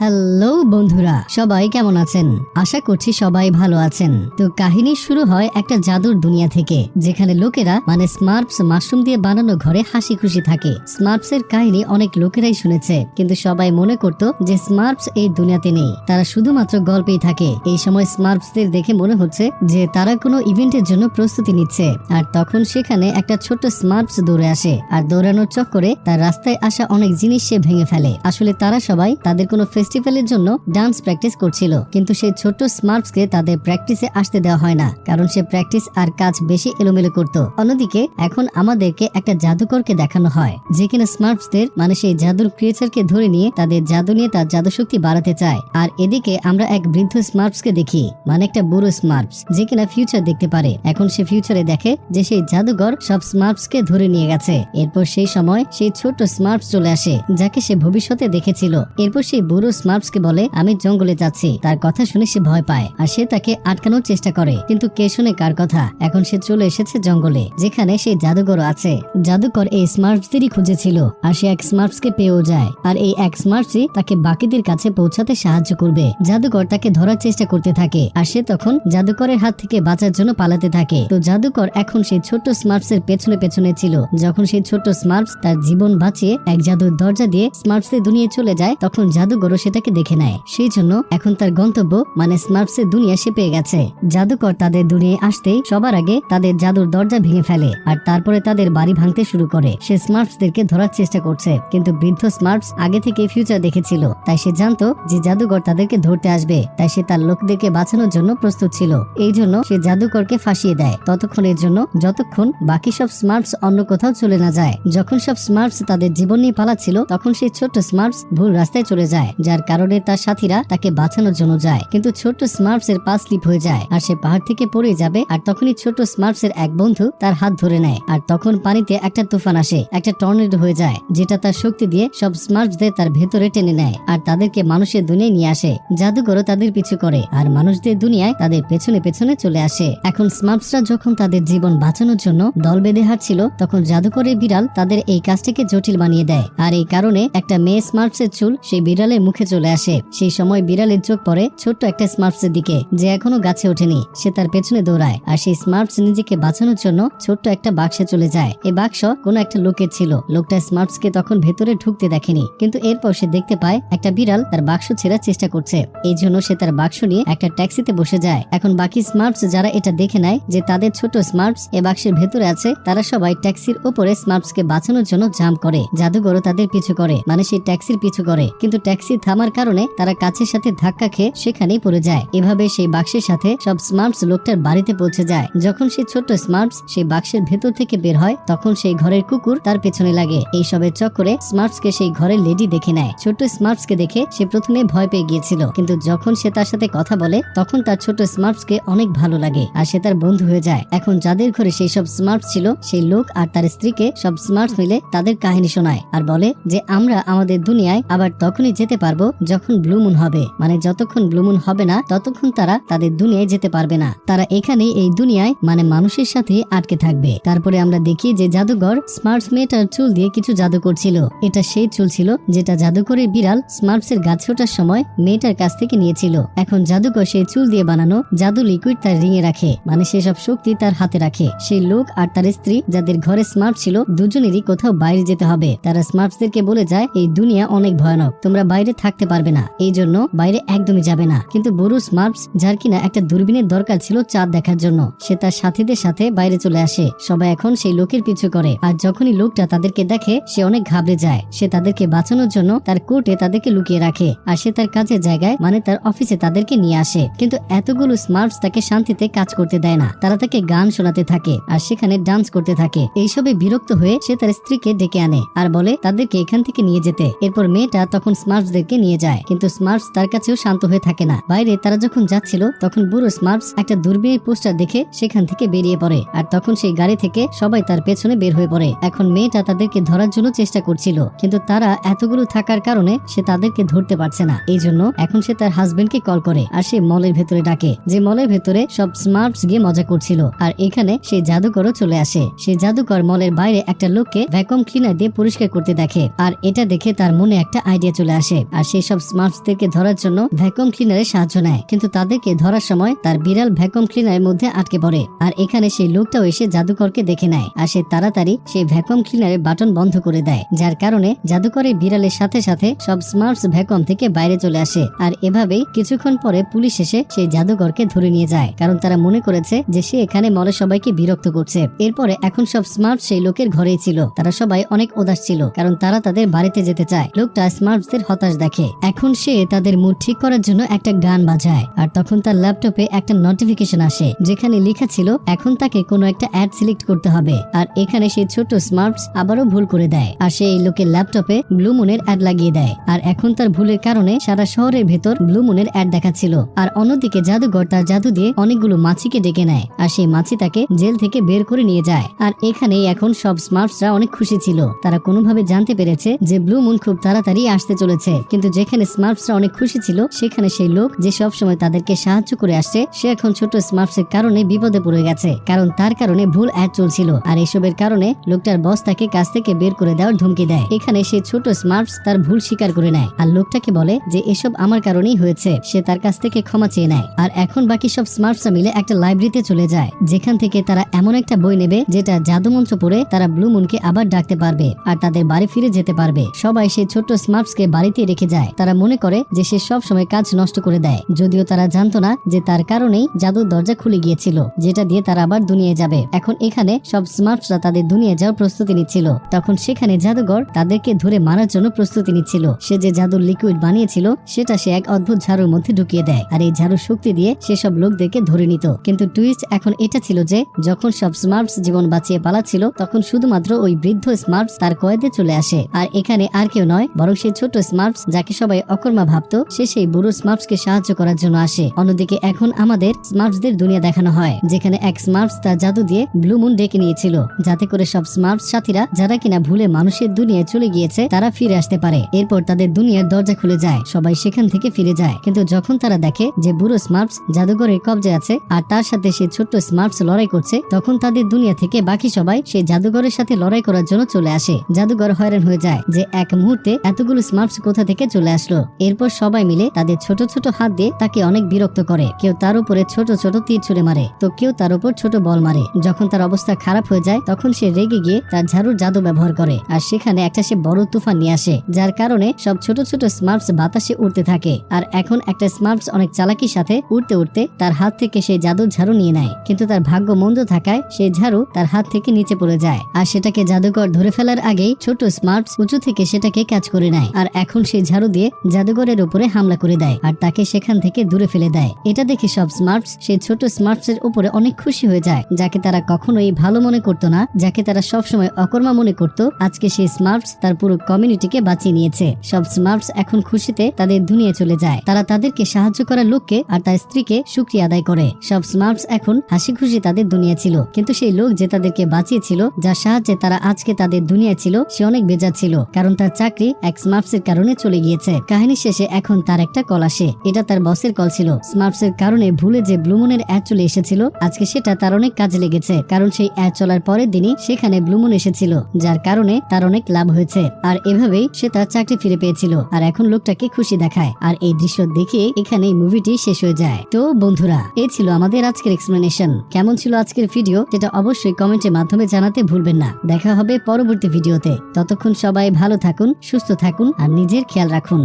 Hello বন্ধুরা, সবাই কেমন আছেন? আশা করছি সবাই ভালো আছেন। তো কাহিনী শুরু হয় একটা জাদুর দুনিয়া থেকে, যেখানে লোকেরা মানে স্মার্টস মাশরুম দিয়ে বানানো ঘরে হাসি খুশি থাকে। স্মার্টস এর কাহিনী অনেক লোকেরাই শুনেছে, কিন্তু সবাই মনে করত যে স্মার্টস এই দুনিয়াতে নেই। তারা শুধুমাত্র গল্পেই থাকে। এই সময় স্মার্টসদের দেখে মনে হচ্ছে যে তারা কোনো ইভেন্টের জন্য প্রস্তুতি নিচ্ছে, আর তখন সেখানে একটা ছোট্ট স্মার্টস দৌড়ে আসে, আর দৌড়ানোর চক্করে তার রাস্তায় আসা অনেক জিনিস সে ভেঙে ফেলে। আসলে তারা সবাই তাদের কোনো ফেস্টিভ্যালের জন্য ডান্স প্র্যাকটিস করছিল। কিন্তু সেই ছোট্ট স্মার্টসকে তাদের প্র্যাকটিসে আসতে দেওয়া হয় না, কারণ সে প্র্যাকটিস আর কাজ বেশি এলোমেলো করত। অন্যদিকে, এখন আমাদেরকে একটা জাদুকরকে দেখানো হয়, যে কিনা স্মার্টসদের মানে সেই জাদুর ক্রিয়েচারকে ধরে নিয়ে তাদের জাদু নিয়ে তার জাদু শক্তি বাড়াতে চায়। আর এদিকে আমরা এক বৃদ্ধ স্মার্টসকে দেখি মানে একটা বুড়ো স্মার্টস যে কিনা ফিউচার দেখতে পারে। এখন সে ফিউচারে দেখে যে সেই জাদুঘর সব স্মার্টসকে ধরে নিয়ে গেছে। এরপর সেই সময় সেই ছোট্ট স্মার্টস চলে আসে, যাকে সে ভবিষ্যতে দেখেছিল। এরপর সেই বুড়ো স্মার্টসকে বলে, আমি জঙ্গলে যাচ্ছি। তার কথা শুনে সে ভয় পায়, আর সে তাকে আটকানোর চেষ্টা করে। কিন্তু কে শুনে কার কথা? এখন সে চলে এসেছে জঙ্গলে, যেখানে সেই জাদুঘর আছে। জাদুকর এই স্মার্টসদেরই খুঁজেছিল, আর সে এক স্মার্টসকে পেয়েও যায়। আর এই এক স্মার্টসই তাকে বাকিদের কাছে পৌঁছাতে সাহায্য করবে। জাদুকর তাকে ধরার চেষ্টা করতে থাকে, আর সে তখন জাদুকরের হাত থেকে বাঁচার জন্য পালাতে থাকে। তো জাদুকর এখন সেই ছোট্ট স্মার্টস এর পেছনে পেছনে ছিল। যখন সেই ছোট্ট স্মার্টস তার জীবন বাঁচিয়ে এক জাদুর দরজা দিয়ে স্মার্টস এর দুনিয়া চলে যায়, তখন জাদুকরও সেটাকে দেখে নেয়। সেই জন্য এখন তার গন্তব্য মানে স্মার্টস এর দুনিয়া সে পেয়ে গেছে। জাদুকর তাদের দুনিয়ায় আসতেই সবার আগে তাদের জাদুর দরজা ভেঙে ফেলে আর তারপরে তাদের বাড়ি ভাঙতে শুরু করে। সে স্মার্টসদেরকে ধরার চেষ্টা করছে, কিন্তু বৃদ্ধ স্মার্টস আগে থেকে ফিউচার দেখেছিল। তাই সে জানতো যে জাদুকর তাদেরকে ধরতে আসবে, তাই সে তার লোকদেরকে বাঁচানোর জন্য প্রস্তুত ছিল। এই জন্য সে জাদুকরকে ফাঁসিয়ে দেয়। ততক্ষণের জন্য যতক্ষণ বাকি সব স্মার্টস অন্য কোথাও চলে না যায়। যখন সব স্মার্টস তাদের জীবন নিয়ে পালাচ্ছিল, তখন সেই ছোট্ট স্মার্টস ভুল রাস্তায় চলে যায় যার কারণে তার সাথীরা তাকে বাঁচানোর জন্য যায়। কিন্তু ছোট্ট স্মার্টস এর পা স্লিপ হয়ে যায় আর সে পাহাড় থেকে পড়ে যাবে আর তখনই ছোট্ট স্মার্টস এর এক বন্ধু তার হাত ধরে নেয়। আর তখন পানিতে একটা তুফান আসে, একটা টর্নেডো হয়ে যায়, যেটা তার শক্তি দিয়ে সব স্মার্টসদের তার ভেতরে টেনে নেয় আর তাদেরকে মানুষের দুনিয়ায় নিয়ে আসে। জাদুঘরও তাদের পিছু করে আর মানুষদের দুনিয়ায় তাদের পেছনে পেছনে চলে আসে। এখন স্মার্টসরা যখন তাদের জীবন বাঁচানোর জন্য দল বেঁধে হাঁটছিল, তখন জাদুকরের বিড়াল তাদের এই কাজটাকে জটিল বানিয়ে দেয়। আর এই কারণে একটা মেয়ে স্মার্টসের চুল সেই বিড়ালের মুখে চলে আসে। সেই সময় বিড়ালের চোখ পড়ে ছোট্ট একটা স্মার্টসের দিকে, যে এখনও গাছে ওঠেনি। সে তার পেছনে দৌড়ায় আর সেই স্মার্টস নিজেকে বাঁচানোর জন্য ছোট্ট একটা বাক্সে চলে যায়। এই বাক্স কোনো একটা লোকের ছিল। লোকটা স্মার্টসকে তখন ভেতরে ঢুকতে দেখেনি, কিন্তু এরপর সে দেখতে পায় একটা বিড়াল তার বাক্স ছেড়ার চেষ্টা করছে। এই জন্য সে তার বাক্স নিয়ে একটা ট্যাক্সিতে বসে যায়। এখন বাকি স্মার্টস যারা এটা দেখে নেয়, যে তাদের ছোট স্মার্টস এ বাক্সের ভেতরে আছে, তারা সবাই ট্যাক্সির উপরে স্মার্টসকে বাঁচানোর জন্য জাম্প করে। জাদুঘরও তাদের পিছু করে মানে সেই ট্যাক্সির পিছু করে। কিন্তু ট্যাক্সি থামার কারণে তারা কাছের সাথে ধাক্কা খেয়ে সেখানেই পড়ে যায়। এভাবে সেই বাক্সের সাথে সব স্মার্টস লোকটার বাড়িতে পৌঁছে যায়। যখন সেই ছোট্ট স্মার্টস সেই বাক্সের ভেতর থেকে বের হয়, তখন সেই ঘরের কুকুর তার পেছনে লাগে। এই সবের চক্করে স্মার্টসকে সেই ঘরের লেডি দেখে নেয়। ছোট্ট স্মার্টসকে দেখে সে প্রথমে ভয় পেয়ে গিয়েছিল। কিন্তু যখন সে তার সাথে কথা বলে, তখন তার ছোট স্মার্টসকে অনেক ভালো লাগে আর সে তার বন্ধু হয়ে যায়। এখন যাদের ঘরে সেই সব স্মার্টস ছিল, সেই লোক আর তার স্ত্রীকে সব স্মার্টস মিলে তাদের কাহিনী শোনায় আর বলে যে, আমরা আমাদের দুনিয়ায় আবার তখনই যেতে পারব যখন ব্লু মুন হবে। মানে যতক্ষণ ব্লু মুন হবে না, ততক্ষণ তারা তাদের দুনিয়ায় যেতে পারবে না। তারা এখানেই এই দুনিয়ায় মানে মানুষের সাথে আটকে থাকবে। তারপরে আমরা দেখি যে জাদুঘর স্মার্টস মেয়েটার চুল দিয়ে কিছু জাদু করছিল। এটা সেই চুল ছিল যেটা জাদুকরের বিড়াল স্মার্টস এর গাছে ওঠার সময় মেয়েটার কাছ থেকে নিয়েছিল। এখন জাদুকর সেই চুল দিয়ে বানানো জাদু লিকুইড তার রিঙে রাখে। মানে সেসব শক্তি তার হাতে রাখে। সেই লোক আর তার স্ত্রী, যাদের ঘরে স্মার্ট ছিল, দুজনেরই কোথাও বাইরে যেতে হবে। তারা স্মার্টসদেরকে বলে যায়, এই দুনিয়া অনেক ভয়ানক। তোমরা বাইরে থাকতে পারবে না। এই জন্য বাইরে একদমই যাবে না। কিন্তু বড় স্মার্টস যার কিনা একটা দূরবীনের দরকার ছিল চাঁদ দেখার জন্য, সে তার সাথীদের সাথে বাইরে চলে আসে। সবাই এখন সেই লোকের পিছু করে। আর যখনই লোকটা তাদেরকে দেখে, সে অনেক ঘাবড়ে যায়। সে তাদেরকে বাঁচানোর জন্য তার কোর্টে তাদেরকে লুকিয়ে রাখে। আর সে তার কাজের জায়গায় মানে তার অফিসে তাদেরকে নিয়ে আসে। কিন্তু এতগুলো স্মার্টস তাকে শান্তিতে কাজ করতে দেয় না। তারা তাকে গান শোনাতে থাকে আর সেখানে ডান্স করতে থাকে। এইসবে বিরক্ত হয়ে সে তার স্ত্রীকে ডেকে আনে আর বলে, তাদেরকে এখান থেকে নিয়ে যেতে। এরপর মেয়েটা তখন স্মার্টসদেরকে নিয়ে যায়। কিন্তু স্মার্টস তার কাছেও শান্ত হয়ে থাকে না। বাইরে তারা যখন যাচ্ছিল, তখন বুড়ো স্মার্টস একটা দূরবীনের পোস্টার দেখে সেখান থেকে বেরিয়ে পড়ে। আর তখন সেই গাড়ি থেকে সবাই তার পেছনে বের হয়ে পড়ে। এখন মেয়েটা তাদেরকে ধরার জন্য চেষ্টা করছিল। কিন্তু তারা এতগুলো থাকার কারণে সে তাদেরকে ধরতে পারছে না। এই জন্য এখন সে তার হাজবেন্ডকে কল করে আর সে মলের ভেতরে ডাকে। যে মলের ভেতরে সব স্মার্টস গিয়ে মজা করছিল। আর এখানে সেই জাদুকরও চলে আসে। সে জাদুকর মলের বাইরে একটা লোককে ভ্যাকুয়াম ক্লিনার দিয়ে পরিষ্কার করতে দেখে। আর এটা দেখে তার মনে একটা আইডিয়া চলে আসে। আর সেই সব স্মার্টসদেরকে ধরার জন্য ভ্যাকুয়াম ক্লিনারের সাহায্য নেয়। কিন্তু তাদেরকে ধরার সময় তার বিড়াল ভ্যাকুয়াম ক্লিনারের মধ্যে আটকে পড়ে। আর এখানে সেই লোকটাও এসে জাদুকরকে দেখে নেয়। আর সে তাড়াতাড়ি সেই ভ্যাকুয়াম ক্লিনারের বাটন বন্ধ করে দেয়, যার কারণে জাদুকরের বিড়ালের সাথে সাথে সব স্মার্টস ভ্যাকুয়াম থেকে বাইরে চলে আসে। আর এভাবেই কিছুক্ষণ পরে পুলিশ এসে সেই জাদুকরকে ধরে নিয়ে যায়। কারণ তারা মনে করেছে যে সে এখানে মলে সবাইকে বিরক্ত করছে। এরপরে এখন সব স্মার্ট সেই লোকের ঘরেই ছিল। তারা সবাই অনেক উদাস ছিল, কারণ তারা তাদের বাড়িতে যেতে চায়। লোকটা স্মার্টসদের হতাশ দেখে। এখন সে তাদের মুড ঠিক করার জন্য একটা গান বাজায়। আর তখন তার ল্যাপটপে একটা নোটিফিকেশন আসে, যেখানে লেখা ছিল, এখন তাকে কোনো একটা অ্যাড সিলেক্ট করতে হবে। আর এখানে সেই ছোট স্মার্টস আবারও ভুল করে দেয়। আর সে এই লোকের ল্যাপটপে ব্লু মুনের অ্যাড লাগিয়ে দেয়। আর এখন তার ভুলের কারণে সারা শহরের ভেতর ব্লু মুনের অ্যাড দেখাচ্ছিল। আর অন্যদিকে জাদুঘর তার জাদু দিয়ে অনেকগুলো মাছিকে ডেকে নেয়। আর সেই মাছি তাকে জেল থেকে বের করে নিয়ে যায়। আর এখানেই এখন সব স্মার্টসরা অনেক খুশি ছিল। তারা কোনোভাবে জানতে পেরেছে যে ব্লু মুন খুব তাড়াতাড়ি আসতে চলেছে। কিন্তু যেখানে স্মার্টসরা অনেক খুশি ছিল, সেখানে সেই লোক যে সব সময় তাদেরকে সাহায্য করে আসছে, সে এখন ছোট স্মার্টসের কারণে বিপদে পড়ে গেছে। কারণ তার কারণে ভুল অ্যাড চলছিল। আর এসবের কারণে লোকটার বস তাকে কাছ থেকে বের করে দেওয়ার ধমকি দেয়। এখানে সেই ছোট স্মার্টস তার ভুল স্বীকার করে নেয়। আর লোকটাকে বলে যে, এসব আমার কারণেই হয়েছে। সে তার কাছ থেকে ক্ষমা চেয়ে নেয়। আর এখন বাকি সব স্মার্টসরা মিলে একটা লাইব্রেরিতে চলে যায়। যেখান থেকে তারা এমন একটা বই নেবে, যেটা জাদুমন্ত্র পড়ে তারা ব্লু মুনকে আবার ডাকতে পারবে। আর তাদের বাড়ি ফিরে যেতে পারবে। সবাই সেই ছোট্ট স্মার্টসকে বাড়িতে রেখে যায় তারা মনে করে যে সে সব সময় কাজ নষ্ট করে দেয়। যদিও তারা জানতো না যে তার কারণেই জাদুর দরজা খুলে গিয়েছিল, যেটা দিয়ে তারা আবার দুনিয়ায় যাবে। এখন এখানে সব স্মার্টসরা তাদের দুনিয়ায় যাওয়ার প্রস্তুতি নিচ্ছিল। তখন সেখানে জাদুঘর তাদেরকে ধরে মারার জন্য প্রস্তুতি নিচ্ছিল। সে যে জাদুর লিকুইড বানিয়েছিল, সেটা সে এক অদ্ভুত ঝাড়ুর মধ্যে ঢুকিয়ে দেয় আর এই ঝাড়ুর শক্তি দিয়ে সেসব লোকদেরকে ধরে নিত। কিন্তু টুইস্ট এখন এটা ছিল যে, যখন সব স্মার্টস জীবন বাঁচিয়ে পালাচ্ছিল, তখন শুধুমাত্র ওই বৃদ্ধ স্মার্টস তার কয়েদে চলে আসে। আর এখানে আর কেউ নয়, বরং সেই ছোট স্মার্টস যাকে সবাই অকর্মা ভাবতো, সে সেই বুড়ো স্মার্টসকে সাহায্য করার জন্য আসে। অন্যদিকে এখন আমাদের স্মার্টসদের দুনিয়া দেখানো হয়, যেখানে এক স্মার্টস তার জাদু দিয়ে ব্লু মুন ডেকে নিয়েছিল। যাতে করে সব স্মার্ট সাথীরা যারা কিনা ভুলে মানুষের দুনিয়ায় চলে গিয়েছে, তারা ফিরে আসতে পারে। এরপর তাদের দুনিয়ার দরজা খুলে যায়, সবাই সেখান থেকে ফিরে যায়। কিন্তু যখন তারা দেখে যে বুড়ো স্মার্টস জাদুঘরের কবজে আছে, আর তার সাথে সে ছোট্ট স্মার্টস লড়াই করছে, তখন তাদের দুনিয়া থেকে বাকি সবাই সেই জাদুঘরের সাথে লড়াই করার জন্য চলে আসে। জাদুঘর হয়রান হয়ে যায় যে এক মুহূর্তে এতগুলো স্মার্টস কোথা থেকে চলে আসলো। এরপর সবাই মিলে তাদের ছোট ছোট হাত দিয়ে তাকে অনেক বিরক্ত করে। কেউ তার উপরে ছোট ছোট তীর ছুড়ে মারে। তো কেউ তার উপর ছোট বল মারে। যখন তার অবস্থা খারাপ হয়ে যায়, তখন সে রেগে গিয়ে তার ঝাড়ুর জাদু ব্যবহার করে। আর সেখানে একটা সে বড় তুফান নিয়ে আসে, যার কারণে সব ছোট ছোট স্মার্টস বাতাসে উঠতে থাকে। আর এখন একটা স্মার্টস অনেক চালাকির সাথে উঠতে উঠতে তার হাত থেকে সেই জাদুর ঝাড়ু নিয়ে নেয়। কিন্তু তার ভাগ্য মন্দ থাকায় সেই ঝাড়ু তার হাত থেকে নিচে পড়ে যায়। আর সেটাকে জাদুকর ধরে ফেলার আগেই ছোট স্মার্টস উঁচু থেকে সেটাকে ক্যাচ করে নেয়। আর এখন সেই ঝাড়ু দিয়ে জাদুঘরের উপরে হামলা করে দেয় আর তাকে সেখান থেকে দূরে ফেলে দেয়। এটা দেখে সব স্মার্টস সেই ছোট স্মার্টস এর উপরে অনেক খুশি হয়ে যায়, যাকে তারা কখনোই ভালো মনে করতো না, যাকে তারা সবসময় অকর্মা মনে করত। আজকে সেই স্মার্টস তার পুরো কমিউনিটিকে বাঁচিয়ে নিয়েছে। সব স্মার্টস এখন খুশিতে তাদের দুনিয়া চলে যায়। তারা তাদেরকে সাহায্য করার লোককে আর তার স্ত্রীকে সুক্রিয়া আদায় করে। সব স্মার্টস এখন হাসি খুশি তাদের দুনিয়া ছিল। কিন্তু সেই লোক যে তাদেরকে বাঁচিয়েছিল, যার সাহায্যে তারা আজকে তাদের দুনিয়া ছিল, সে অনেক বেজার ছিল। কারণ তার চাকরি এক স্মার্টস এর কারণে চলে গিয়েছে। কাহিনী শেষে এখন তার একটা কল আসে। এটা তার বসের কল ছিল। স্মার্টসের কারণে ভুলে যে ব্লুমনের অ্যাড চলে এসেছিল, আজকে সেটা তার অনেক কাজে লেগেছে। কারণ সেই অ্যাড চলার পরের দিনই সেখানে ব্লুমুন এসেছিল, যার কারণে তার অনেক লাভ হয়েছে। আর এভাবেই সে তার চাকরি ফিরে পেয়েছিল। আর এখন লোকটাকে খুশি দেখায়। আর এই দৃশ্য দেখে এখানে মুভিটি শেষ হয়ে যায়। তো বন্ধুরা এই ছিল আমাদের আজকের এক্সপ্লেনেশন কেমন ছিল আজকের ভিডিও যেটা অবশ্যই কমেন্টের মাধ্যমে জানাতে ভুলবেন না। দেখা হবে পরবর্তী ভিডিওতে ততক্ষণ সবাই ভালো থাকুন, সুস্থ থাকুন, আর নিজের খেয়াল unserer Kunden.